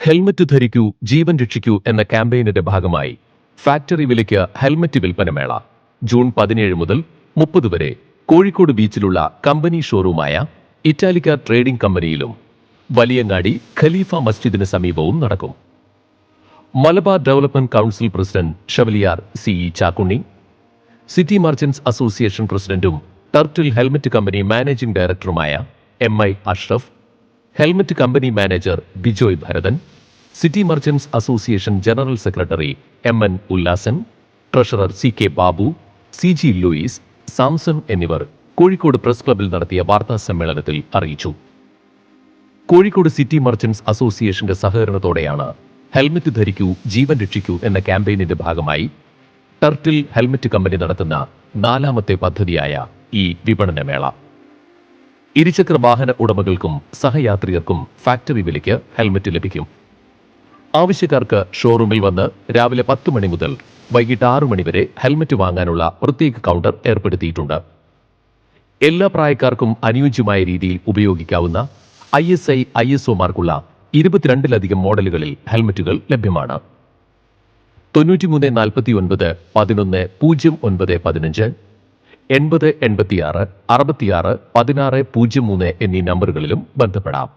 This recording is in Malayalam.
ഹെൽമറ്റ് ധരിക്കൂ ജീവൻ രക്ഷിക്കൂ എന്ന ക്യാമ്പയിനിന്റെ ഭാഗമായി ഫാക്ടറി വിലയ്ക്ക് ഹെൽമറ്റ് വിൽപ്പനമേള ജൂൺ പതിനേഴ് മുതൽ മുപ്പത് വരെ കോഴിക്കോട് ബീച്ചിലുള്ള കമ്പനി ഷോറൂമായ ഇറ്റാലിക്ക ട്രേഡിംഗ് കമ്പനിയിലും വലിയങ്ങാടി ഖലീഫ മസ്ജിദിന് സമീപവും നടക്കും. Malabar development council president Chevalier C E Chakkunni city merchants association പ്രസിഡന്റും ടർട്ടിൽ ഹെൽമറ്റ് കമ്പനി മാനേജിംഗ് ഡയറക്ടറുമായ M I Ashraf helmet company manager Bijoy Bharathan city merchants association general secretary M N Ullasan treasurer C K Babu C G Louis Samson എന്നിവർ കോഴിക്കോട് പ്രസ് ക്ലബിൽ നടത്തിയ വാർത്താ സമ്മേളനത്തിൽ അറിയിച്ചു. കോഴിക്കോട് സിറ്റി മർച്ചൻസ് അസോസിയേഷന്റെ സഹകരണത്തോടെയാണ് ഹെൽമറ്റ് ധരിക്കൂ ജീവൻ രക്ഷിക്കൂ എന്ന ക്യാമ്പയിനിന്റെ ഭാഗമായി ടർട്ടിൽ ഹെൽമറ്റ് കമ്പനി നടത്തുന്ന നാലാമത്തെ പദ്ധതിയായ ഈ വിപണനമേള. ഇരുചക്ര വാഹന ഉടമകൾക്കും സഹയാത്രികർക്കും ഫാക്ടറി വിലയ്ക്ക് ഹെൽമറ്റ് ലഭിക്കും. ആവശ്യക്കാർക്ക് ഷോറൂമിൽ വന്ന് രാവിലെ പത്ത് മണി മുതൽ വൈകിട്ട് ആറു മണി വരെ ഹെൽമറ്റ് വാങ്ങാനുള്ള പ്രത്യേക കൗണ്ടർ ഏർപ്പെടുത്തിയിട്ടുണ്ട്. എല്ലാ പ്രായക്കാർക്കും അനുയോജ്യമായ രീതിയിൽ ഉപയോഗിക്കാവുന്ന I S I I S ഒമാർക്കുള്ള ഇരുപത്തിരണ്ടിലധികം മോഡലുകളിൽ ഹെൽമറ്റുകൾ ലഭ്യമാണ്. തൊണ്ണൂറ്റിമൂന്ന് നാൽപ്പത്തി ഒൻപത് പതിനൊന്ന് പൂജ്യം ഒൻപത് പതിനഞ്ച് എൺപത് എൺപത്തിയാറ് അറുപത്തിയാറ് പതിനാറ് പൂജ്യം മൂന്ന് എന്നീ നമ്പറുകളിലും ബന്ധപ്പെടാം.